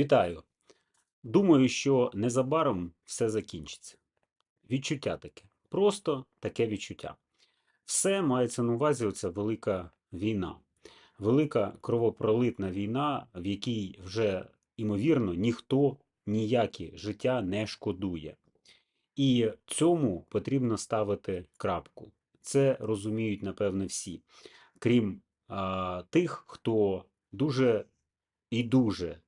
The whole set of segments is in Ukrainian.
Вітаю! Думаю, що незабаром все закінчиться. Відчуття таке. Просто таке відчуття. Все мається на увазі оця велика війна. Велика кровопролитна війна, в якій вже, імовірно, ніхто ніяке життя не шкодує. І цьому потрібно ставити крапку. Це розуміють, напевне, всі. Крім а, тих, хто дуже і дуже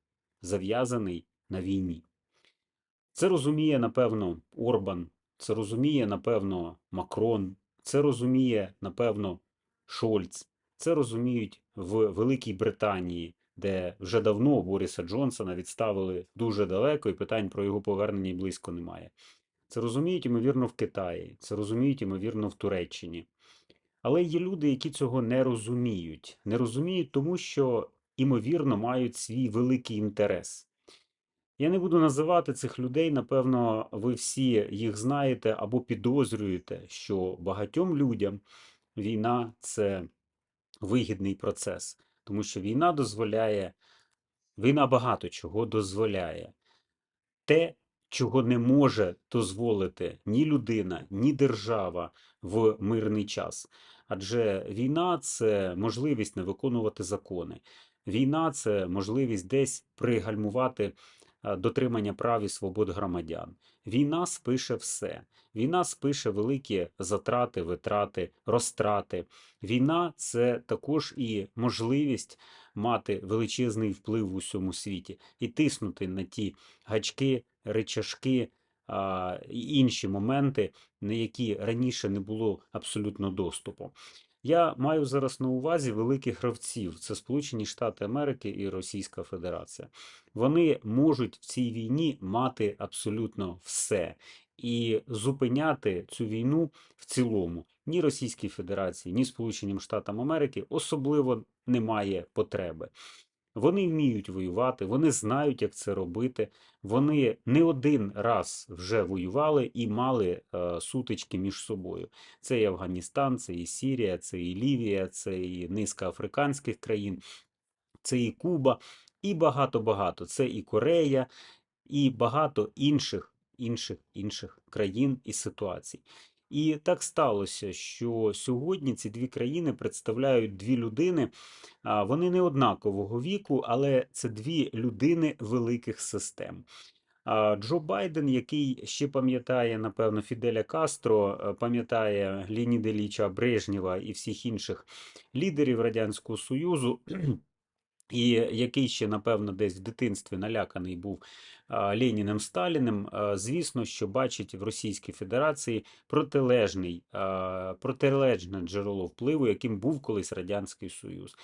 зав'язаний на війні. Це розуміє, напевно, Орбан, це розуміє, напевно, Макрон, це розуміє, напевно, Шольц, це розуміють в Великій Британії, де вже давно Бориса Джонсона відставили дуже далеко, і питань про його повернення й близько немає. Це розуміють, ймовірно, в Китаї, це розуміють, ймовірно, в Туреччині. Але є люди, які цього не розуміють. Не розуміють, тому що, імовірно, мають свій великий інтерес. Я не буду називати цих людей, напевно, ви всі їх знаєте або підозрюєте, що багатьом людям війна це вигідний процес, тому що війна дозволяє, війна багато чого дозволяє. Те, чого не може дозволити ні людина, ні держава в мирний час. Адже війна це можливість не виконувати закони. Війна це можливість десь пригальмувати е, дотримання прав і свобод громадян. Війна спише все. Війна спише великі затрати, витрати, розтрати. Війна це також і можливість мати величезний вплив в усьому світі і тиснути на ті гачки, речашки і інші моменти, на які раніше не було абсолютно доступу. Я маю зараз на увазі великих гравців: це Сполучені Штати Америки і Російська Федерація. Вони можуть в цій війні мати абсолютно все і зупиняти цю війну в цілому. Ні Російській Федерації, ні Сполученим Штатам Америки особливо немає потреби. Вони вміють воювати, вони знають, як це робити. Вони не один раз вже воювали і мали е, сутички між собою. Це і Афганістан, це і Сірія, це і Лівія, це і низка африканських країн, це і Куба, і багато-багато. Це і Корея, і багато інших інших інших країн і ситуацій. І так сталося, що сьогодні ці дві країни представляють дві людини. Вони не однакового віку, але це дві людини великих систем. Джо Байден, який ще пам'ятає, напевно, Фіделя Кастро, е, пам'ятає Леоніда Ілліча Брежнєва і всіх інших лідерів Радянського Союзу. І який ще, напевно, десь в дитинстві наляканий був Леніним Сталіним, звісно, що бачить в Російській Федерації протилежний, протилежне джерело впливу, яким був колись Радянський Союз.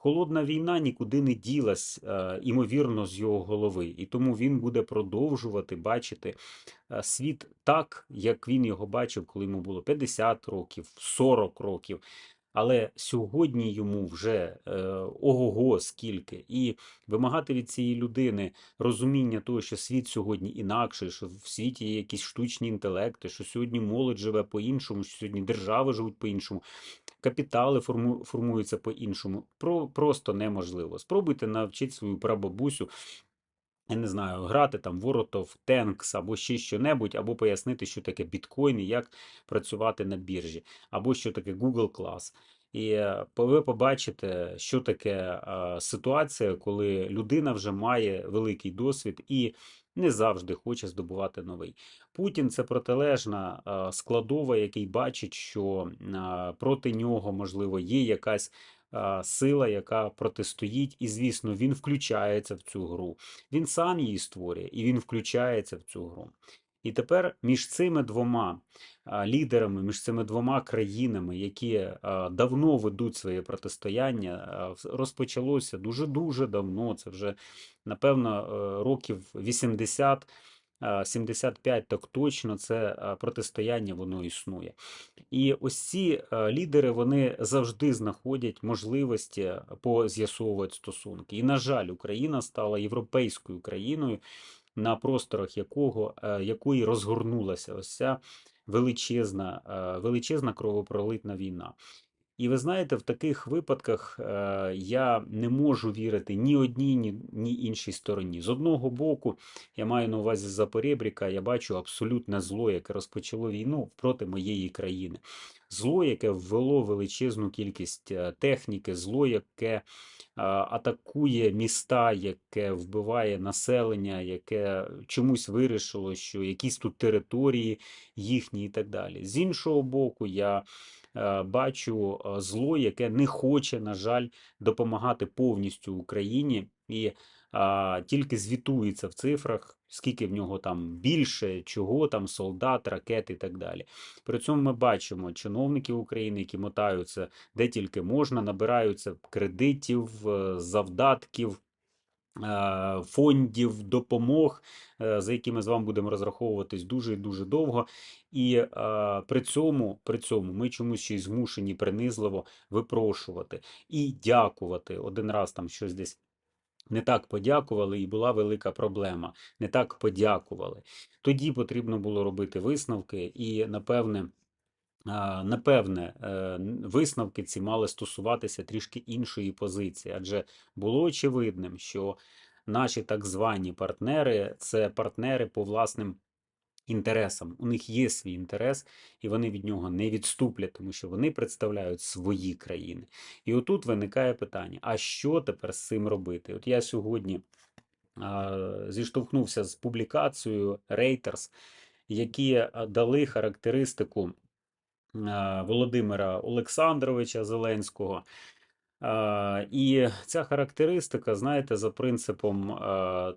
Холодна війна нікуди не ділась, імовірно, з його голови, і тому він буде продовжувати бачити світ так, як він його бачив, коли йому було 50 років, 40 років. Але сьогодні йому вже е, ого-го скільки, і вимагати від цієї людини розуміння того, що світ сьогодні інакший, що в світі є якісь штучні інтелекти, що сьогодні молодь живе по-іншому, що сьогодні держави живуть по-іншому, капітали форму, формуються по-іншому. Про, Просто неможливо. Спробуйте навчити свою прабабусю. Я не знаю, грати там of Tanks або ще що-небудь, або пояснити, що таке біткоін і як працювати на біржі, або що таке Google Class. І е, ви побачите, що таке е, ситуація, коли людина вже має великий досвід і не завжди хоче здобувати новий. Путін це протилежна е, складова, який бачить, що проти нього можливо є якась сила, яка протистоїть, і, звісно, він включається в цю гру. Він сам її створює і він включається в цю гру. І тепер між цими двома лідерами, між цими двома країнами, які давно ведуть своє протистояння, розпочалося дуже-дуже давно. Це вже, напевно, е, років 80. 75 так точно це протистояння воно існує. І ось ці лідери вони завжди знаходять можливості поз'ясовувати стосунки. І, на жаль, Україна стала європейською країною, на просторах якого, е, якої розгорнулася ось ця величезна, величезна кровопролитна війна. І ви знаєте, в таких випадках е, я не можу вірити ні одній, ні, іншій стороні. З одного боку, я маю на увазі Запорєбріка, я бачу абсолютне зло, яке розпочало війну проти моєї країни. Зло, яке ввело величезну кількість е, техніки, зло, яке е, атакує міста, яке вбиває населення, яке чомусь вирішило, що якісь тут території їхні і так далі. З іншого боку, я е, бачу зло, яке не хоче, на жаль, допомагати повністю Україні і а, тільки звітується в цифрах, скільки в нього там більше, чого там, солдат, ракет і так далі. При цьому ми бачимо чиновників України, які мотаються де тільки можна, набираються кредитів, е, завдатків. е, Фондів допомог, е, за якими з вами будемо розраховуватись дуже і дуже довго, і при цьому при цьому ми чомусь ще й змушені принизливо випрошувати і дякувати. Один раз там щось десь не так подякували, і була велика проблема. Не так подякували. Тоді потрібно було робити висновки, і напевне. Напевне, е, висновки ці мали стосуватися трішки іншої позиції, адже було очевидним, що наші так звані партнери це партнери по власним інтересам. У них є свій інтерес, і вони від нього не відступлять, тому що вони представляють свої країни. І отут виникає питання: а що тепер з цим робити? От я сьогодні а, зіштовхнувся з публікацією Reuters, які дали характеристику а, Володимира Олександровича Зеленського. А, І ця характеристика, знаєте, за принципом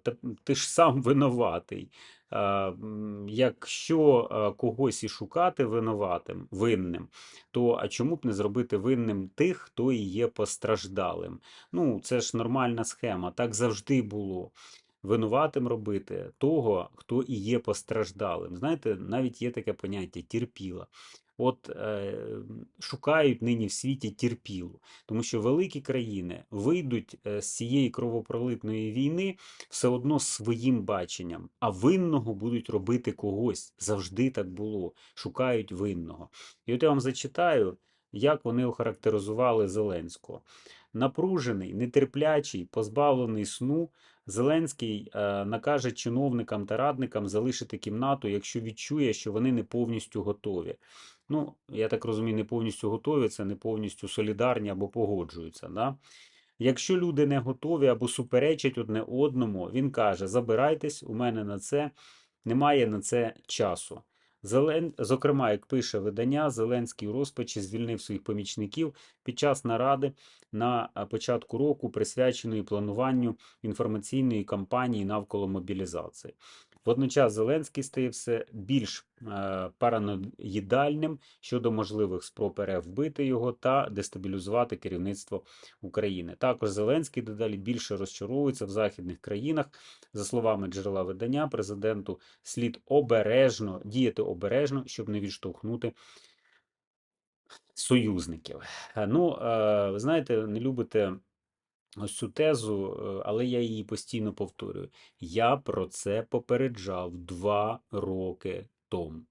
«Та ти ж сам винуватий. М, Якщо когось і шукати винуватим, винним, то а чому б не зробити винним тих, хто і є постраждалим? Ну, це ж нормальна схема, так завжди було. Винуватим робити того, хто і є постраждалим. Знаєте, навіть є таке поняття терпіла. От е, шукають нині в світі терпілу, тому що великі країни вийдуть е, з цієї кровопролитної війни все одно своїм баченням, а винного будуть робити когось. Завжди так було. Шукають винного. І от я вам зачитаю, як вони охарактеризували Зеленського. Напружений, нетерплячий, позбавлений сну. Зеленський е, накаже чиновникам та радникам залишити кімнату, якщо відчує, що вони не повністю готові. Ну, я так розумію, не повністю готові, це не повністю солідарні або погоджуються. Да? Якщо люди не готові або суперечать одне одному, він каже: забирайтесь, у мене на це немає на це часу. Зелен... Зокрема, як пише видання, Зеленський у розпачі звільнив своїх помічників під час наради на початку року, присвяченої плануванню інформаційної кампанії навколо мобілізації. Водночас Зеленський стає все більш е, параноїдальним щодо можливих спроб РФ вбити його та дестабілізувати керівництво України. Також Зеленський дедалі більше розчаровується в західних країнах. За словами джерела видання, президенту слід обережно діяти обережно, щоб не відштовхнути союзників. Е, Ну, е, ви знаєте, не любите ось цю тезу, е, але я її постійно повторюю. Я про це попереджав два роки тому.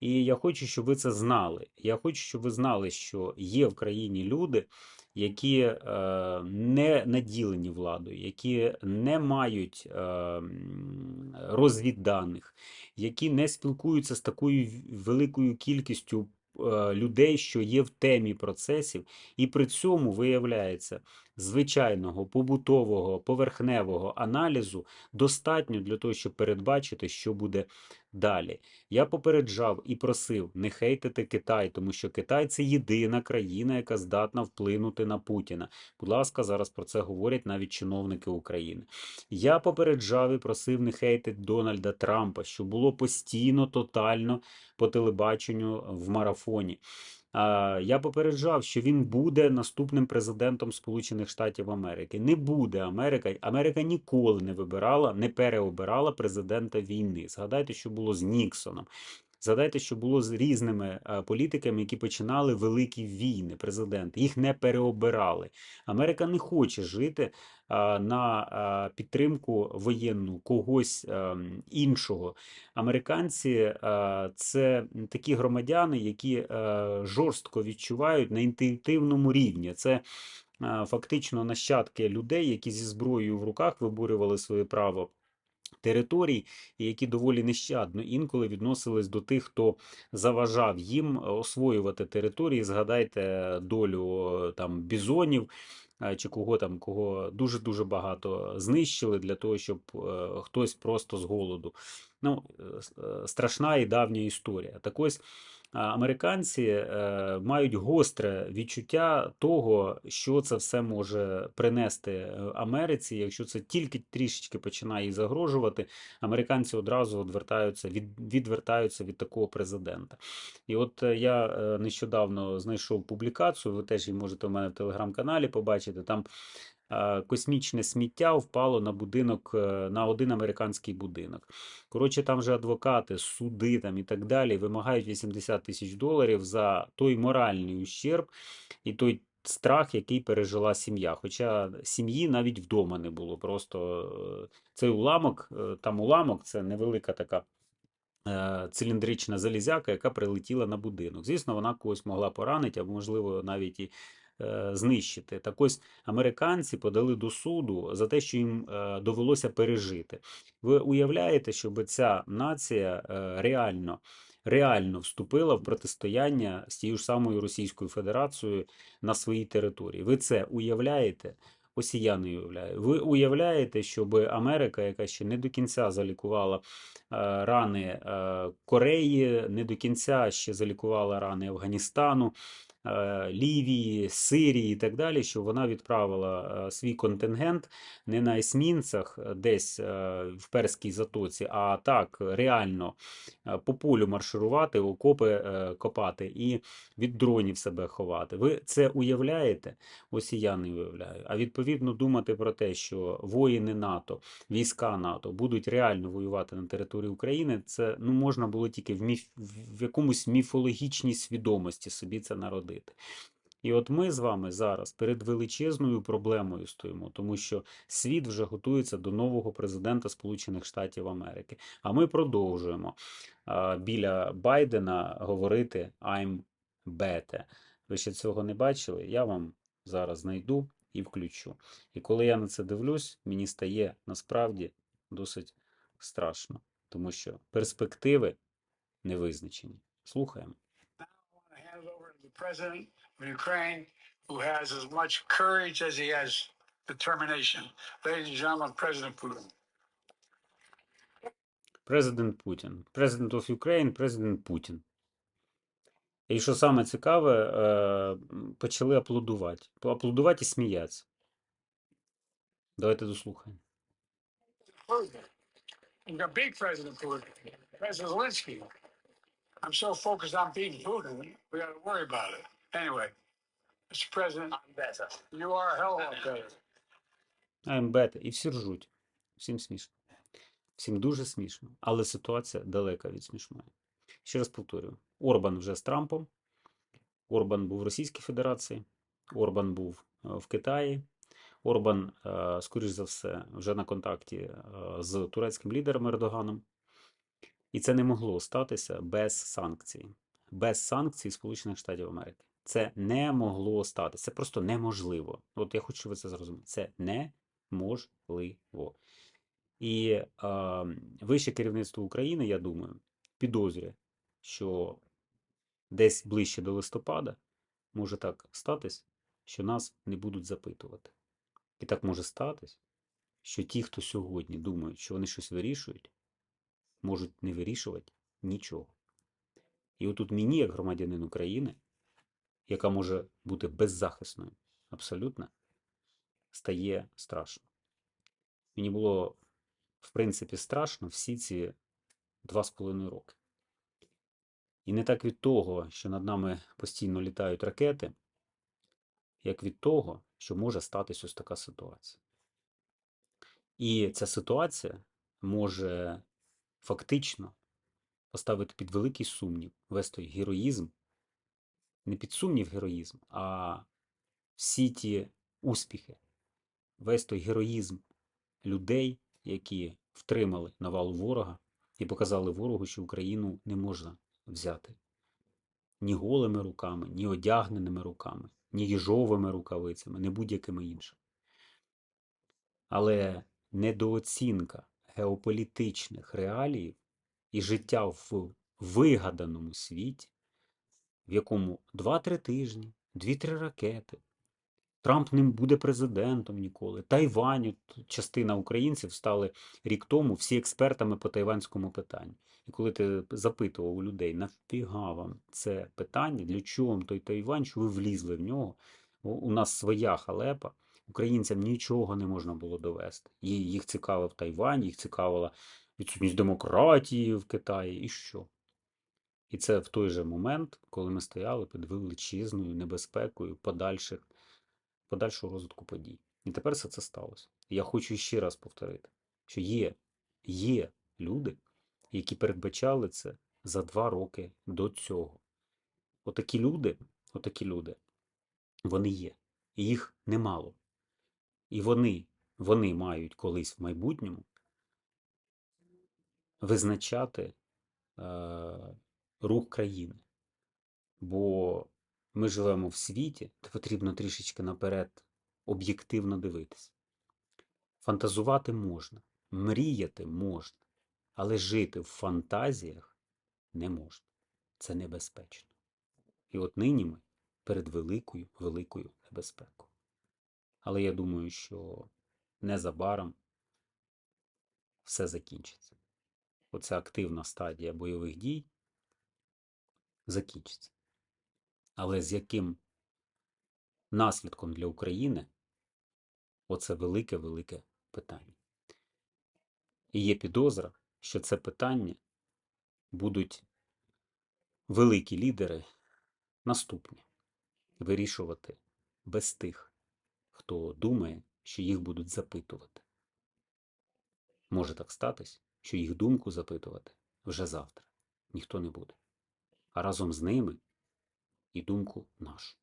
І я хочу, щоб ви це знали. Я хочу, щоб ви знали, що є в країні люди, які е, не наділені владою, які не мають е, розвідданих, які не спілкуються з такою великою кількістю е, людей, що є в темі процесів, і при цьому виявляється звичайного побутового поверхневого аналізу достатньо для того, щоб передбачити, що буде далі. Я попереджав і просив не хейтити Китай, тому що Китай це єдина країна, яка здатна вплинути на Путіна. Будь ласка, зараз про це говорять навіть чиновники України. Я попереджав і просив не хейтити Дональда Трампа, що було постійно, тотально по телебаченню в марафоні. Я попереджав, що він буде наступним президентом Сполучених Штатів Америки. Не буде Америка. Америка ніколи не вибирала, не переобирала президента війни. Згадайте, що було з Ніксоном. Згадайте, що було з різними е, політиками, які починали великі війни, президенти. Їх не переобирали. Америка не хоче жити на підтримку воєнну когось іншого. Американці це такі громадяни, які е, жорстко відчувають на інтуїтивному рівні. Це фактично нащадки людей, які зі зброєю в руках виборювали своє право територій, які доволі нещадно інколи відносились до тих, хто заважав їм освоювати території. Згадайте долю е, там бізонів. е, Чи кого там, кого дуже дуже багато знищили для того, щоб е, хтось просто з голоду. Ну, е, е, страшна і давня історія. Так ось американці е, мають гостре відчуття того, що це все може принести е, Америці. Якщо це тільки трішечки починає загрожувати, американці одразу відвертаються від, відвертаються від такого президента. І от е, я нещодавно знайшов публікацію, ви теж її можете у мене в телеграм-каналі побачити. Там космічне сміття впало на будинок, е, на один американський будинок. Коротше, там же адвокати, суди там і так далі вимагають 80 тисяч доларів за той моральний ущерб і той страх, який пережила сім'я. Хоча сім'ї навіть вдома не було. Просто е, цей уламок, е, там уламок, це невелика така. е, Циліндрична залізяка, яка прилетіла на будинок. Звісно, вона когось могла поранити, або, можливо, навіть і е, знищити. Так ось американці подали до суду за те, що їм е, довелося пережити. Ви уявляєте, щоб ця нація е, реально, реально вступила в протистояння з тією ж самою Російською Федерацією на своїй території? Ви це уявляєте? Не уявляю. Ви уявляєте, щоб Америка, яка ще не до кінця залікувала е, рани е, Кореї, не до кінця ще залікувала рани Афганістану, е, Лівії, Сирії і так далі, що вона відправила е, свій контингент не на есмінцях е, десь е, в Перській затоці, а так реально е, по полю марширувати, окопи е, копати і від дронів себе ховати. Ви це уявляєте? Ось і я не уявляю. А відповідно думати про те, що воїни НАТО, війська НАТО будуть реально воювати на території України, це ну можна було тільки в, міф, в якомусь міфологічній свідомості собі це народити. І от ми з вами зараз перед величезною проблемою стоїмо, тому що світ вже готується до нового президента Сполучених Штатів Америки. А ми продовжуємо біля Байдена говорити I'm better. Ви ще цього не бачили? Я вам зараз знайду і включу. І коли я на це дивлюсь, мені стає насправді досить страшно, тому що перспективи не визначені. Слухаємо. want to hand it over to the president of Ukraine, who has as much courage as he has determination. Ladies and gentlemen, President Putin. Президент Путін. Президент of Ukraine, президент Путін. І що саме цікаве, е, почали аплодувати. Аплодувати і сміятися. Давайте дослухаємо. Big President Putin, President Zelensky. I'm so focused on beating Putin, we got to worry about it. Anyway, Mr. President, you are a hell of a better. I'm better. І всі ржуть. Всім смішно. Всім дуже смішно. Але ситуація далека від смішної. Ще раз повторюю: Орбан вже з Трампом. Орбан був в Російській Федерації, Орбан був е, в Китаї. Орбан, е, скоріш за все, вже на контакті е, з турецьким лідером Ердоганом. І це не могло статися без санкцій. Без санкцій Сполучених Штатів Америки. Це не могло статися. Це просто неможливо. От я хочу, щоб ви це зрозуміли. Це неможливо. І е, вище керівництво України, я думаю, підозрює, що десь ближче до листопада може так статись, що нас не будуть запитувати. І так може статись, що ті, хто сьогодні думають, що вони щось вирішують, можуть не вирішувати нічого. І отут мені, як громадянин України, яка може бути беззахисною, абсолютно, стає страшно. Мені було, в принципі, страшно всі ці два з половиною роки. І не так від того, що над нами постійно літають ракети, як від того, що може статись ось така ситуація. І ця ситуація може фактично поставити під великий сумнів весь той героїзм, не під сумнів героїзм, а всі ті успіхи, весь той героїзм людей, які втримали навалу ворога і показали ворогу, що Україну не можна взяти ні голими руками, ні одягненими руками, ні їжовими рукавицями, ні будь-якими іншими. Але недооцінка геополітичних реаліїв і життя в вигаданому світі, в якому 2-3 тижні, 2-3 ракети, Трамп не буде президентом ніколи. Тайвань, частина українців стали рік тому всі експертами по тайванському питанню. І коли ти запитував у людей, нафіга вам це питання, для чого вам той Тайвань, що ви влізли в нього? У нас своя халепа, українцям нічого не можна було довести. Ї- Їх цікавив Тайвань, їх цікавила відсутність демократії в Китаї, і що? І це в той же момент, коли ми стояли під величезною небезпекою подальших подальшого розвитку подій. І тепер все це сталося. І Я хочу ще раз повторити, що є, є люди, які передбачали це за два роки до цього. Отакі люди, отакі люди, вони є. І їх немало. І вони, вони мають колись в майбутньому визначати е, рух країни. Бо ми живемо в світі, де потрібно трішечки наперед об'єктивно дивитися. Фантазувати можна, мріяти можна, але жити в фантазіях не можна. Це небезпечно. І от нині ми перед великою, великою небезпекою. Але я думаю, що незабаром все закінчиться. Оця активна стадія бойових дій закінчиться. Але з яким наслідком для України оце велике-велике питання. І є підозра, що це питання будуть великі лідери наступні вирішувати без тих, хто думає, що їх будуть запитувати. Може так статись, що їх думку запитувати вже завтра ніхто не буде. А разом з ними і думку нашу.